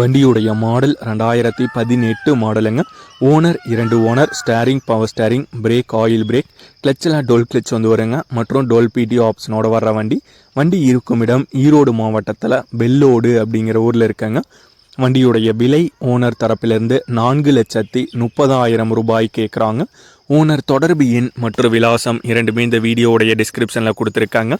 வண்டியுடைய மாடல் ரெண்டாயிரத்தி பதினெட்டு மாடலுங்க. ஓனர் இரண்டு owner steering power steering brake oil brake கிளச்சில் toll clutch வந்து வருங்க. மற்றும் டோல் பிடி ஆப்ஷனோட வர்ற வண்டி. வண்டி இருக்கும் இடம் ஈரோடு மாவட்டத்தில் பெல்லோடு அப்படிங்கிற ஊரில் இருக்கங்க. வண்டியுடைய விலை ஓனர் தரப்பிலிருந்து நான்கு லட்சத்தி முப்பதாயிரம் ரூபாய் கேட்குறாங்க ஓனர் தொடர்பு எண் மற்றும் விலாசம் இரண்டுமே இந்த வீடியோவுடைய டிஸ்கிரிப்ஷனில் கொடுத்துருக்காங்க.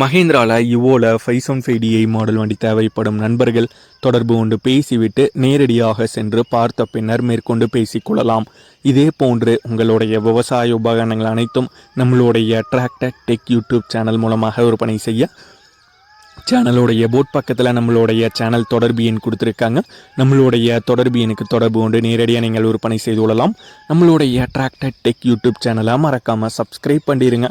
மகேந்திராவில் யுவோவில் five seven five DI model வண்டி தேவைப்படும் நண்பர்கள் தொடர்பு கொண்டு பேசிவிட்டு நேரடியாக சென்று பார்த்த பின்னர் மேற்கொண்டு பேசிக்கொள்ளலாம். இதே போன்று உங்களுடைய விவசாய உபகரணங்கள் அனைத்தும் நம்மளுடைய டிராக்டர் டெக் யூடியூப் சேனல் மூலமாக விற்பனை செய்ய சேனலுடைய போட் பக்கத்தில் நம்மளுடைய சேனல் தொடர்பு எண் கொடுத்துருக்காங்க. நம்மளுடைய தொடர்பு எண்ணுக்கு தொடர்பு கொண்டு நேரடியாக நீங்கள் விற்பனை செய்து கொள்ளலாம். நம்மளுடைய டிராக்டர் டெக் யூடியூப் சேனலை மறக்காமல் சப்ஸ்கிரைப் பண்ணிடுங்க